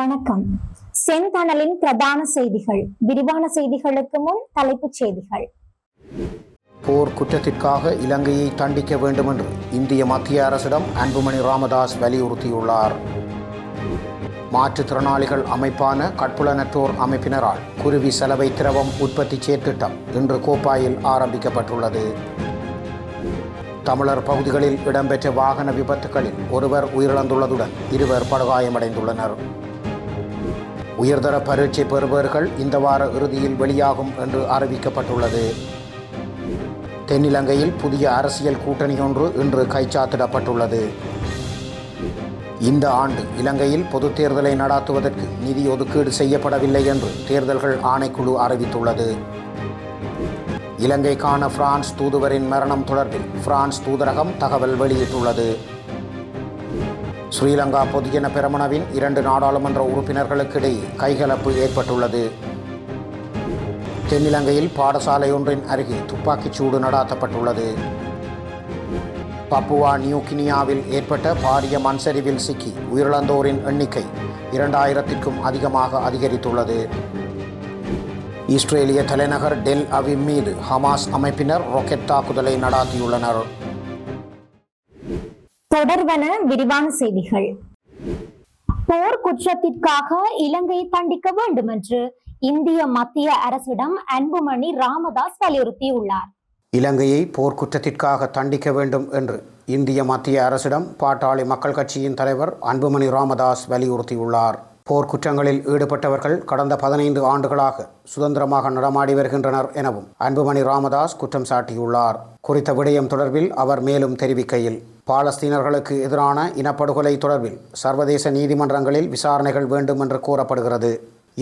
வணக்கம். செந்தணலின் பிரதான செய்திகள். விரிவான செய்திகளுக்கு முன் தலைப்புச் செய்திகள். போர் குற்றத்திற்காக இலங்கையை தண்டிக்க வேண்டும் என்று இந்திய மத்திய அரசிடம் அன்புமணி ராமதாஸ் வலியுறுத்தியுள்ளார். மாற்றுத்திறனாளிகள் அமைப்பான கட்புலனற்றோர் அமைப்பினரால் குருவி சலவை திரவம் உற்பத்தி செயற்திட்டம் இன்று கோப்பாயில் ஆரம்பிக்கப்பட்டுள்ளது. தமிழர் பகுதிகளில் இடம்பெற்ற வாகன விபத்துகளில் ஒருவர் உயிரிழந்துள்ளதுடன் இருவர் படுகாயமடைந்துள்ளனர். உயர்தர பரீட்சை பெறுபவர்கள் இந்த வார இறுதியில் வெளியாகும் என்று அறிவிக்கப்பட்டுள்ளது. தென்னிலங்கையில் புதிய அரசியல் கூட்டணி ஒன்று இன்று கைச்சாத்திடப்பட்டுள்ளது. இந்த ஆண்டு இலங்கையில் பொதுத் தேர்தலை நடாத்துவதற்கு நிதி ஒதுக்கீடு செய்யப்படவில்லை என்று தேர்தல்கள் ஆணைக்குழு அறிவித்துள்ளது. இலங்கைக்கான பிரான்ஸ் தூதுவரின் மரணம் தொடர்பில் பிரான்ஸ் தூதரகம் தகவல் வெளியிட்டுள்ளது. ஸ்ரீலங்கா பொதுஜன பெரமுனவின் இரண்டு நாடாளுமன்ற உறுப்பினர்களுக்கிடையே கைகலப்பு ஏற்பட்டுள்ளது. தென்னிலங்கையில் பாடசாலை ஒன்றின் அருகே துப்பாக்கிச் சூடு நடாத்தப்பட்டுள்ளது. பப்புவா நியூ கினியாவில் ஏற்பட்ட பாரிய மண்சரிவில் சிக்கி உயிரிழந்தோரின் எண்ணிக்கை இரண்டாயிரத்திற்கும் அதிகமாக அதிகரித்துள்ளது. இஸ்ரேலிய தலைநகர் டெல் அவி மீது ஹமாஸ் அமைப்பினர் ராக்கெட் தாக்குதலை நடாத்தியுள்ளனர். தொடர்வன விரிவான செய்திகள். போர் குற்றத்திற்காக இலங்கையை தண்டிக்க வேண்டும் என்று இந்திய மத்திய அரசிடம் அன்புமணி ராமதாஸ் வலியுறுத்தியுள்ளார். இலங்கையை போர்க்குற்றத்திற்காக தண்டிக்க வேண்டும் என்று இந்திய மத்திய அரசிடம் பாட்டாளி மக்கள் கட்சியின் தலைவர் அன்புமணி ராமதாஸ் வலியுறுத்தியுள்ளார். போர்க்குற்றங்களில் ஈடுபட்டவர்கள் கடந்த பதினைந்து ஆண்டுகளாக சுதந்திரமாக நடமாடி வருகின்றனர் எனவும் அன்புமணி ராமதாஸ் குற்றம் சாட்டியுள்ளார். குறித்த விடயம் தொடர்பில் அவர் மேலும் தெரிவிக்கையில் பாலஸ்தீனர்களுக்கு எதிரான இனப்படுகொலை தொடர்பில் சர்வதேச நீதிமன்றங்களில் விசாரணைகள் வேண்டும் என்று கூறப்படுகிறது.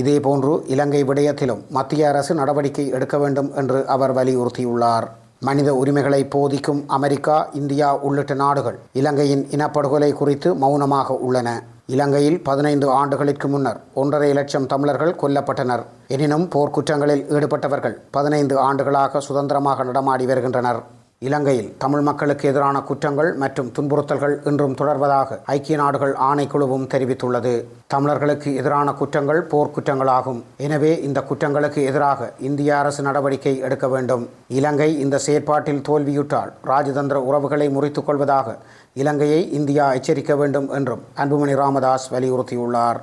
இதேபோன்று இலங்கை விடயத்திலும் மத்திய அரசு நடவடிக்கை எடுக்க வேண்டும் என்று அவர் வலியுறுத்தியுள்ளார். மனித உரிமைகளை போதிக்கும் அமெரிக்கா இந்தியா உள்ளிட்ட நாடுகள் இலங்கையின் இனப்படுகொலை குறித்து மௌனமாக உள்ளன. இலங்கையில் பதினைந்து ஆண்டுகளுக்கு முன்னர் ஒன்றரை லட்சம் தமிழர்கள் கொல்லப்பட்டனர். எனினும் போர்க்குற்றங்களில் ஈடுபட்டவர்கள் பதினைந்து ஆண்டுகளாக சுதந்திரமாக நடமாடி வருகின்றனர். இலங்கையில் தமிழ் மக்களுக்கு எதிரான குற்றங்கள் மற்றும் துன்புறுத்தல்கள் இன்றும் தொடர்வதாக ஐக்கிய நாடுகள் ஆணைக்குழுவும் தெரிவித்துள்ளது. தமிழர்களுக்கு எதிரான குற்றங்கள் போர்க்குற்றங்களாகும். எனவே இந்த குற்றங்களுக்கு எதிராக இந்திய அரசு நடவடிக்கை எடுக்க வேண்டும். இலங்கை இந்த செயற்பாட்டில் தோல்வியுற்றால் ராஜதந்திர உறவுகளை முறித்துக் கொள்வதாக இலங்கையை இந்தியா எச்சரிக்க வேண்டும் என்றும் அன்புமணி ராமதாஸ் வலியுறுத்தியுள்ளார்.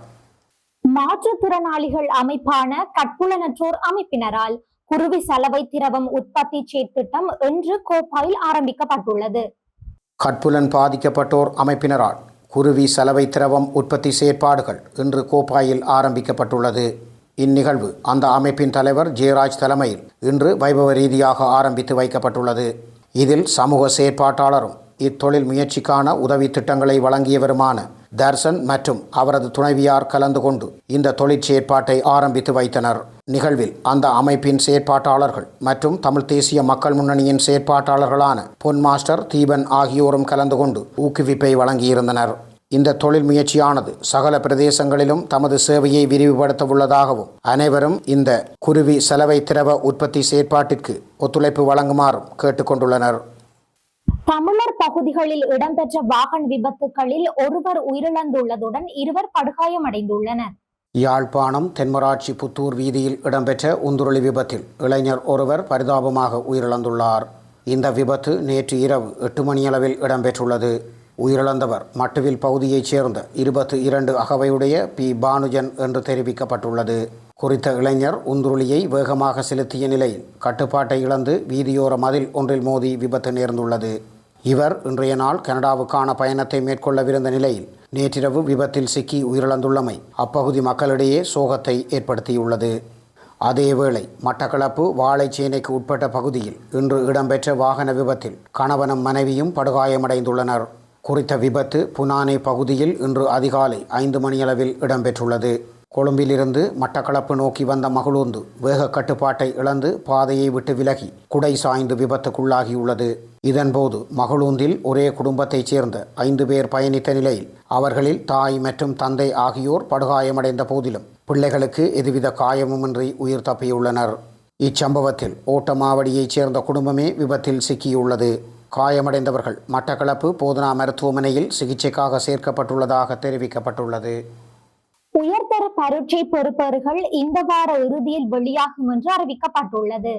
மாற்றுத்திறனாளிகள் அமைப்பான கட்புலனற்றோர் அமைப்பினரால் குருவி சலவை திரவம் உற்பத்தி செயற்திட்டம் இன்று கோப்பாயில் ஆரம்பிக்கப்பட்டுள்ளது. கட்புலன் பாதிக்கப்பட்டோர் அமைப்பினரால் குருவி சலவை திரவம் உற்பத்தி செயற்பாடுகள் இன்று கோப்பாயில் ஆரம்பிக்கப்பட்டுள்ளது. இந்நிகழ்வு அந்த அமைப்பின் தலைவர் ஜெயராஜ் தலைமையில் இன்று வைபவ ரீதியாக ஆரம்பித்து வைக்கப்பட்டுள்ளது. இதில் சமூக செயற்பாட்டாளரும் இத்தொழில் முயற்சிக்கான உதவி திட்டங்களை வழங்கியவருமான தர்சன் மற்றும் அவரது துணைவியார் கலந்து கொண்டு இந்த தொழிற்செயற்பாட்டை ஆரம்பித்து வைத்தனர். நிகழ்வில் அந்த அமைப்பின் செயற்பாட்டாளர்கள் மற்றும் தமிழ் தேசிய மக்கள் முன்னணியின் செயற்பாட்டாளர்களான பொன் மாஸ்டர் தீபன் ஆகியோரும் கலந்து கொண்டு ஊக்குவிப்பை வழங்கியிருந்தனர். இந்த தொழில் முயற்சியானது சகல பிரதேசங்களிலும் தமது சேவையை விரிவுபடுத்த உள்ளதாகவும் அனைவரும் இந்த குருவி செலவை திரவ உற்பத்தி செயற்பாட்டிற்கு ஒத்துழைப்பு வழங்குமாறும் கேட்டுக்கொண்டுள்ளனர் தமிழர் பகுதிகளில் இடம்பெற்ற வாகன விபத்துகளில் ஒருவர் உயிரிழந்துள்ளதுடன் இருவர் படுகாயமடைந்துள்ளனர். யாழ்ப்பாணம் தென்மராட்சி புத்தூர் வீதியில் இடம்பெற்ற உந்துருளி விபத்தில் இளைஞர் ஒருவர் பரிதாபமாக உயிரிழந்துள்ளார். இந்த விபத்து நேற்று இரவு எட்டு மணியளவில் இடம்பெற்றுள்ளது. உயிரிழந்தவர் மட்டுவில் பகுதியைச் சேர்ந்த இருபத்து இரண்டு அகவையுடைய பி. பானுஜன் என்று தெரிவிக்கப்பட்டுள்ளது. குறித்த இளைஞர் உந்துருளியை வேகமாக செலுத்திய நிலையில் கட்டுப்பாட்டை இழந்து வீதியோர மதில் ஒன்றில் மோதி விபத்து நேர்ந்துள்ளது. இவர் இன்றைய நாள் கனடாவுக்கான பயணத்தை மேற்கொள்ளவிருந்த நிலையில் நேற்றிரவு விபத்தில் சிக்கி உயிரிழந்துள்ளமை அப்பகுதி மக்களிடையே சோகத்தை ஏற்படுத்தியுள்ளது. அதேவேளை மட்டக்களப்பு வாழைச்சேனைக்கு உட்பட்ட பகுதியில் இன்று இடம்பெற்ற வாகன விபத்தில் கணவனும் மனைவியும் படுகாயமடைந்துள்ளனர். குறித்த விபத்து புனானே பகுதியில் இன்று அதிகாலை ஐந்து மணியளவில் இடம்பெற்றுள்ளது. கொழும்பிலிருந்து மட்டக்களப்பு நோக்கி வந்த மகளூந்து வேக கட்டுப்பாட்டை இழந்து பாதையை விட்டு விலகி குடை சாய்ந்து விபத்துக்குள்ளாகியுள்ளது. இதன்போது மகளூந்தில் ஒரே குடும்பத்தைச் சேர்ந்த ஐந்து பேர் பயணித்த நிலையில் அவர்களில் தாய் மற்றும் தந்தை ஆகியோர் படுகாயமடைந்த போதிலும் பிள்ளைகளுக்கு எதுவித காயமுமின்றி உயிர் தப்பியுள்ளனர். இச்சம்பவத்தில் ஓட்டமாவடியைச் சேர்ந்த குடும்பமே விபத்தில் சிக்கியுள்ளது. காயமடைந்தவர்கள் மட்டக்களப்பு போதனா மருத்துவமனையில் சிகிச்சைக்காக சேர்க்கப்பட்டுள்ளதாக தெரிவிக்கப்பட்டுள்ளது. உயர்தர பரீட்சை பெறுபவர்கள் இந்த வார இறுதியில் வெளியாகும் என்று அறிவிக்கப்பட்டுள்ளது.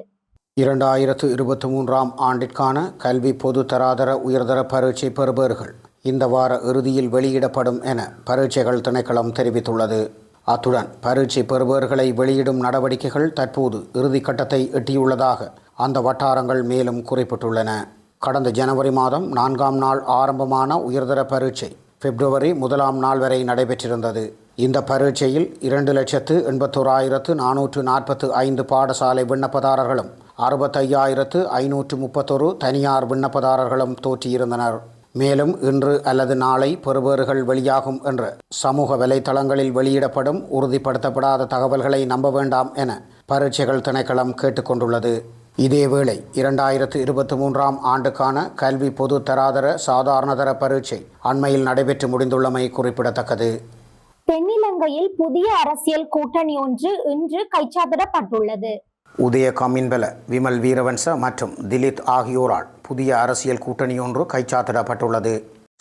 இரண்டாயிரத்து இருபத்தி மூன்றாம் ஆண்டிற்கான கல்வி பொது தராதர உயர்தர பரீட்சை பெறுபவர்கள் இந்த வார இறுதியில் வெளியிடப்படும் என பரீட்சைகள் திணைக்களம் தெரிவித்துள்ளது. அத்துடன் பரீட்சை பெறுபவர்களை வெளியிடும் நடவடிக்கைகள் தற்போது இறுதிக்கட்டத்தை எட்டியுள்ளதாக அந்த வட்டாரங்கள் மேலும் குறிப்பிட்டுள்ளன. கடந்த ஜனவரி மாதம் நான்காம் நாள் ஆரம்பமான உயர்தர பரீட்சை பிப்ரவரி முதலாம் நாள் வரை நடைபெற்றிருந்தது. இந்த பரீட்சையில் இரண்டு லட்சத்து எண்பத்தோராயிரத்து நானூற்று நாற்பத்து ஐந்து பாடசாலை விண்ணப்பதாரர்களும் அறுபத்தையாயிரத்து ஐநூற்று முப்பத்தொரு தனியார் விண்ணப்பதாரர்களும் தோற்றியிருந்தனர். மேலும் இன்று அல்லது நாளை பெறுபேறுகள் வெளியாகும் என்ற சமூக வலைதளங்களில் வெளியிடப்படும் உறுதிப்படுத்தப்படாத தகவல்களை நம்ப வேண்டாம் என பரீட்சைகள் திணைக்களம் கேட்டுக்கொண்டுள்ளது. இதேவேளை இரண்டாயிரத்து இருபத்தி மூன்றாம் ஆண்டுக்கான கல்வி பொது தராதர சாதாரணதர பரீட்சை அண்மையில் நடைபெற்று முடிந்துள்ளமை குறிப்பிடத்தக்கது. தென்னிலங்கையில் புதிய அரசியல் கூட்டணி ஒன்று இன்று கைச்சாத்திடப்பட்டுள்ளது. உதயகாமின்பல விமல் வீரவன்ச மற்றும் திலீத் ஆகியோரால் புதிய அரசியல் கூட்டணி ஒன்று கைச்சாத்திடப்பட்டுள்ளது.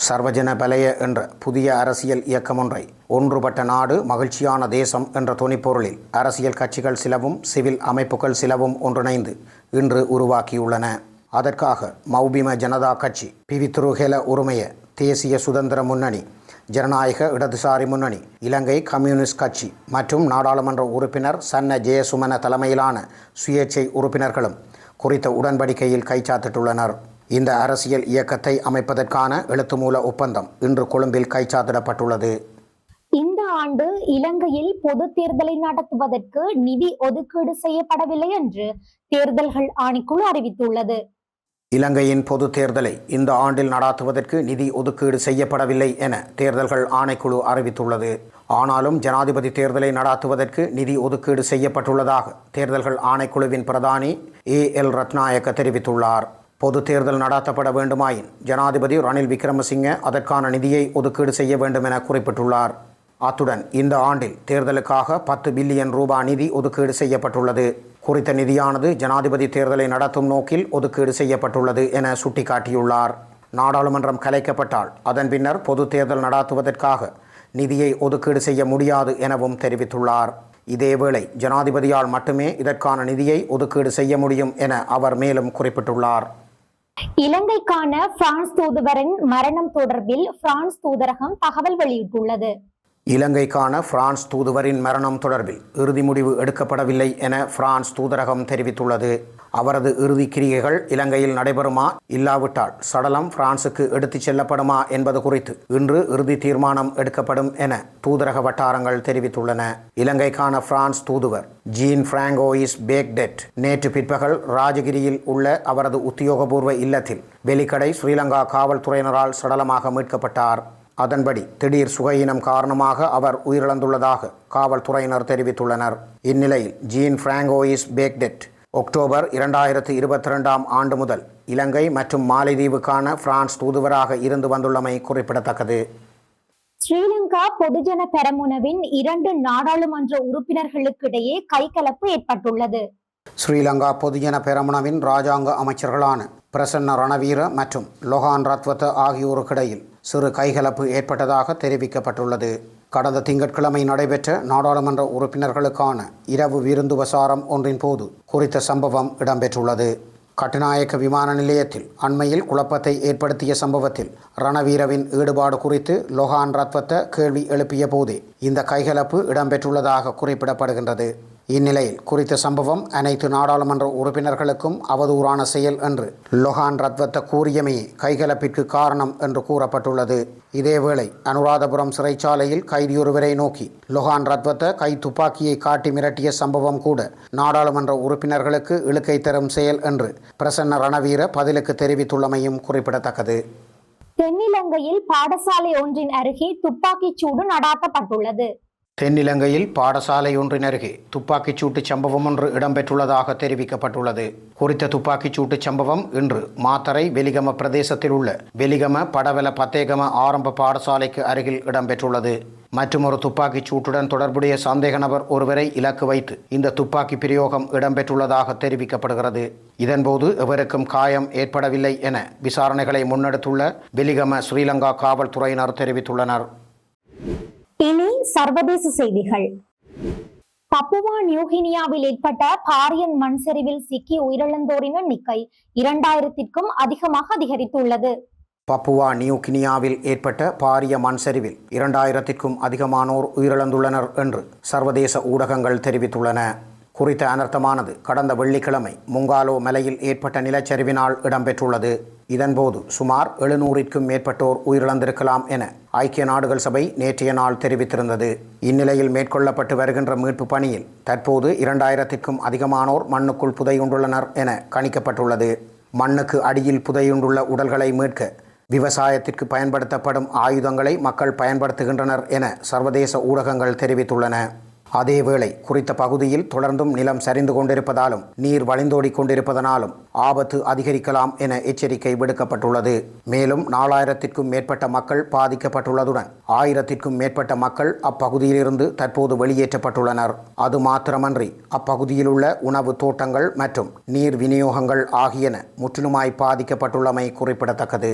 சர்வஜன பலய என்ற புதிய அரசியல் இயக்கம் ஒன்றை ஒன்றுபட்ட நாடு மகிழ்ச்சியான தேசம் என்ற துணிப்பொருளில் அரசியல் கட்சிகள் சிலவும் சிவில் அமைப்புகள் சிலவும் ஒன்றிணைந்து இன்று உருவாக்கியுள்ளன. அதற்காக மௌபிம ஜனதா கட்சி பிவித்ருஹெல உரிமைய தேசிய சுதந்திர முன்னணி ஜனநாயக இடதுசாரி முன்னணி இலங்கை கம்யூனிஸ்ட் கட்சி மற்றும் நாடாளுமன்ற உறுப்பினர் சன்ன ஜெயசுமன தலைமையிலான சுயேட்சை உறுப்பினர்களும் குறித்த உடன்படிக்கையில் கைச்சாத்திட்டுள்ளனர் இந்த அரசியல் இயக்கத்தை அமைப்பதற்கான எழுத்துமூல ஒப்பந்தம் இன்று கொழும்பில் கைச்சாத்திடப்பட்டுள்ளது இந்த ஆண்டு இலங்கையில் பொது தேர்தலை நடத்துவதற்கு நிதி ஒதுக்கீடு செய்யப்படவில்லை என்று தேர்தல்கள் ஆணைக்குழு அறிவித்துள்ளது. இலங்கையின் பொது தேர்தலை இந்த ஆண்டில் நடாத்துவதற்கு நிதி ஒதுக்கீடு செய்யப்படவில்லை என தேர்தல்கள் ஆணைக்குழு அறிவித்துள்ளது. ஆனாலும் ஜனாதிபதி தேர்தலை நடாத்துவதற்கு நிதி ஒதுக்கீடு செய்யப்பட்டுள்ளதாக தேர்தல்கள் ஆணைக்குழுவின் பிரதானி ஏ எல் ரத்நாயக்க தெரிவித்துள்ளார். பொது தேர்தல் நடாத்தப்பட வேண்டுமாயின் ஜனாதிபதி ரணில் விக்ரமசிங்க அதற்கான நிதியை ஒதுக்கீடு செய்ய வேண்டும் என குறிப்பிட்டுள்ளார். அத்துடன் இந்த ஆண்டில் தேர்தலுக்காக பத்து பில்லியன் ரூபாய் நிதி ஒதுக்கீடு செய்யப்பட்டுள்ளது. குறித்த நிதியானது ஜனாதிபதி தேர்தலை நடத்தும் நோக்கில் ஒதுக்கீடு செய்யப்பட்டுள்ளது என சுட்டிக்காட்டியுள்ளார். நாடாளுமன்றம் கலைக்கப்பட்டால் அதன் பின்னர் பொது தேர்தல் நடாத்துவதற்காக நிதியை ஒதுக்கீடு செய்ய முடியாது எனவும் தெரிவித்துள்ளார். இதேவேளை ஜனாதிபதியால் மட்டுமே இதற்கான நிதியை ஒதுக்கீடு செய்ய முடியும் என அவர் மேலும் குறிப்பிட்டுள்ளார். இலங்கைக்கான பிரான்ஸ் தூதுவரின் மரணம் தொடர்பில் பிரான்ஸ் தூதரகம் தகவல் வெளியிட்டுள்ளது. இலங்கைக்கான பிரான்ஸ் தூதுவரின் மரணம் தொடர்பில் இறுதி முடிவு எடுக்கப்படவில்லை என பிரான்ஸ் தூதரகம் தெரிவித்துள்ளது. அவரது இறுதி கிரியைகள் இலங்கையில் நடைபெறுமா? இல்லாவிட்டால் சடலம் பிரான்சுக்கு எடுத்துச் செல்லப்படுமா என்பது குறித்து இன்று இறுதி தீர்மானம் எடுக்கப்படும் என தூதரக வட்டாரங்கள் தெரிவித்துள்ளன. இலங்கைக்கான பிரான்ஸ் தூதுவர் ஜீன் பிராங்கோயிஸ் பேக்டெட் நேற்று பிற்பகல் ராஜகிரியில் உள்ள அவரது உத்தியோகபூர்வ இல்லத்தில் வெலிக்கடை ஸ்ரீலங்கா காவல்துறையினரால் சடலமாக மீட்கப்பட்டார். அதன்படி திடீர் சுகையினம் காரணமாக அவர் உயிரிழந்துள்ளதாக காவல்துறையினர் தெரிவித்துள்ளனர். இந்நிலையில் ஜீன் பிராங்கோயிஸ் பேக்டெட் அக்டோபர் இரண்டாயிரத்து இருபத்தி ரெண்டாம் ஆண்டு முதல் இலங்கை மற்றும் மாலைதீவுக்கான பிரான்ஸ் தூதுவராக இருந்து வந்துள்ளமை குறிப்பிடத்தக்கது. ஸ்ரீலங்கா பொதுஜன பெரமுனவின் இரண்டு நாடாளுமன்ற உறுப்பினர்களுக்கிடையே கைகலப்பு ஏற்பட்டுள்ளது. ஸ்ரீலங்கா பொதுஜன பெரமுனவின் ராஜாங்க அமைச்சர்களான பிரசன்ன ரணவீர மற்றும் லொஹான் ரத்வத்த ஆகியோருக்கிடையில் சிறு கைகலப்பு ஏற்பட்டதாக தெரிவிக்கப்பட்டுள்ளது. கடந்த திங்கட்கிழமை நடைபெற்ற நாடாளுமன்ற உறுப்பினர்களுக்கான இரவு விருந்து வசாரம் ஒன்றின் போது குறித்த சம்பவம் இடம்பெற்றுள்ளது. கட்டுநாயக்க விமான நிலையத்தில் அண்மையில் குழப்பத்தை ஏற்படுத்திய சம்பவத்தில் ரணவீரவின் ஈடுபாடு குறித்து லொஹான் ரத்வத்த கேள்வி எழுப்பிய போதே இந்த கைகலப்பு இடம்பெற்றுள்ளதாக குறிப்பிடப்படுகின்றது. இந்நிலையில் குறித்த சம்பவம் அனைத்து நாடாளுமன்ற உறுப்பினர்களுக்கும் அவதூறான செயல் என்று லொஹான் ரத்வத்த கூறியமையே கைகலப்பிற்கு காரணம் என்று கூறப்பட்டுள்ளது. இதேவேளை அனுராதபுரம் சிறைச்சாலையில் கைதியொருவரை நோக்கி லொஹான் ரத்வத்த கை துப்பாக்கியை காட்டி மிரட்டிய சம்பவம் கூட நாடாளுமன்ற உறுப்பினர்களுக்கு இழுக்கை தரும் செயல் என்று பிரசன்ன ரணவீர பதிலுக்கு தெரிவித்துள்ளமையும் குறிப்பிடத்தக்கது. தென்னிலங்கையில் பாடசாலை ஒன்றின் அருகே துப்பாக்கிச் சூடு நடாத்தப்பட்டுள்ளது. தென்னிலங்கையில் பாடசாலை ஒன்றினருகே துப்பாக்கிச் சூட்டு சம்பவம் ஒன்று இடம்பெற்றுள்ளதாக தெரிவிக்கப்பட்டுள்ளது. குறித்த துப்பாக்கிச் சூட்டு சம்பவம் இன்று மாத்தரை வெலிகம பிரதேசத்தில் உள்ள வெலிகம படவல பத்தேகம ஆரம்ப பாடசாலைக்கு அருகில் இடம்பெற்றுள்ளது. மற்றுமொரு துப்பாக்கிச் சூட்டுடன் தொடர்புடைய சந்தேக நபர் ஒருவரை இலக்கு வைத்து இந்த துப்பாக்கி பிரயோகம் இடம்பெற்றுள்ளதாக தெரிவிக்கப்படுகிறது. இதன்போது எவருக்கும் காயம் ஏற்படவில்லை என விசாரணைகளை முன்னெடுத்துள்ள வெலிகம ஸ்ரீலங்கா காவல்துறையினர் தெரிவித்துள்ளனர். இனி சர்வதேச செய்திகள். பப்புவா நியூகினியாவில் ஏற்பட்ட பாரியன் மண் சரிவில் சிக்கி உயிரிழந்தோரின் எண்ணிக்கை இரண்டாயிரத்திற்கும் அதிகமாக அதிகரித்துள்ளது. பப்புவா நியூகினியாவில் ஏற்பட்ட பாரிய மண் சரிவில் இரண்டாயிரத்திற்கும் அதிகமானோர் உயிரிழந்துள்ளனர் என்று சர்வதேச ஊடகங்கள் தெரிவித்துள்ளன. குறித்த அனர்த்தமானது கடந்த வெள்ளிக்கிழமை முங்காலோ மலையில் ஏற்பட்ட நிலச்சரிவினால் இடம்பெற்றுள்ளது. இதன்போது சுமார் எழுநூறிற்கும் மேற்பட்டோர் உயிரிழந்திருக்கலாம் என ஐக்கிய நாடுகள் சபை நேற்றைய நாள் தெரிவித்திருந்தது. இந்நிலையில் மேற்கொள்ளப்பட்டு வருகின்ற மீட்பு பணியில் தற்போது இரண்டாயிரத்திற்கும் அதிகமானோர் மண்ணுக்குள் புதையுண்டுள்ளனர் என கணிக்கப்பட்டுள்ளது. மண்ணுக்கு அடியில் புதையுண்டுள்ள உடல்களை மீட்க விவசாயத்திற்கு பயன்படுத்தப்படும் ஆயுதங்களை மக்கள் பயன்படுத்துகின்றனர் என சர்வதேச ஊடகங்கள் தெரிவித்துள்ளன. அதேவேளை குறித்த பகுதியில் தொடர்ந்தும் நிலம் சரிந்து கொண்டிருப்பதாலும் நீர் வழிந்தோடிக் கொண்டிருப்பதனாலும் ஆபத்து அதிகரிக்கலாம் என எச்சரிக்கை விடுக்கப்பட்டுள்ளது. மேலும் நாலாயிரத்திற்கும் மேற்பட்ட மக்கள் பாதிக்கப்பட்டுள்ளதுடன் ஆயிரத்திற்கும் மேற்பட்ட மக்கள் அப்பகுதியிலிருந்து தற்போது வெளியேற்றப்பட்டுள்ளனர். அது மாத்திரமன்றி அப்பகுதியில் உள்ள உணவு தோட்டங்கள் மற்றும் நீர் விநியோகங்கள் ஆகியன முற்றிலுமாய் பாதிக்கப்பட்டுள்ளமை குறிப்பிடத்தக்கது.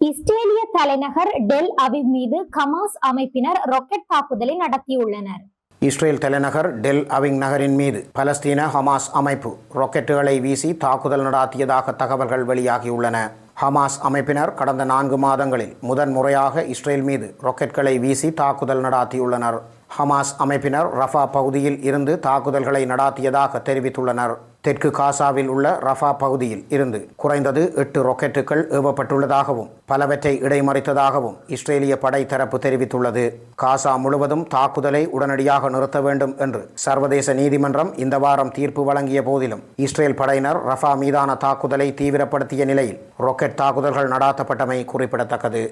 இஸ்ரேலிய தலைநகர் டெல் அவிவ் மீது கமாஸ் அமைப்பினர் ராக்கெட் தாக்குதலை நடத்தியுள்ளனர். இஸ்ரேல் தலைநகர் டெல் அவிங் நகரின் மீது பலஸ்தீன ஹமாஸ் அமைப்பு ராக்கெட்டுகளை வீசி தாக்குதல் நடாத்தியதாக தகவல்கள் வெளியாகியுள்ளன. ஹமாஸ் அமைப்பினர் கடந்த நான்கு மாதங்களில் முதன் முறையாக இஸ்ரேல் மீது ராக்கெட்களை வீசி தாக்குதல் நடாத்தியுள்ளனர். ஹமாஸ் அமைப்பினர் ரஃபா பகுதியில் இருந்து தாக்குதல்களை நடாத்தியதாக தெரிவித்துள்ளனர். தெற்கு காசாவில் உள்ள ரஃபா பகுதியில் இருந்து குறைந்தது எட்டு ராக்கெட்டுகள் ஏவப்பட்டுள்ளதாகவும் பலவற்றை இடைமறித்ததாகவும் இஸ்ரேலிய படை தரப்பு தெரிவித்துள்ளது. காசா முழுவதும் தாக்குதலை உடனடியாக நிறுத்த வேண்டும் என்று சர்வதேச நீதிமன்றம் இந்த வாரம் தீர்ப்பு வழங்கிய போதிலும் இஸ்ரேல் படையினர் ரஃபா மீதான தாக்குதலை தீவிரப்படுத்திய நிலையில் ராக்கெட் தாக்குதல்கள் நடாத்தப்பட்டமை குறிப்பிடத்தக்கது.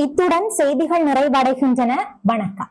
இத்துடன் செய்திகள் நிறைவடைகின்றன. வணக்கம்.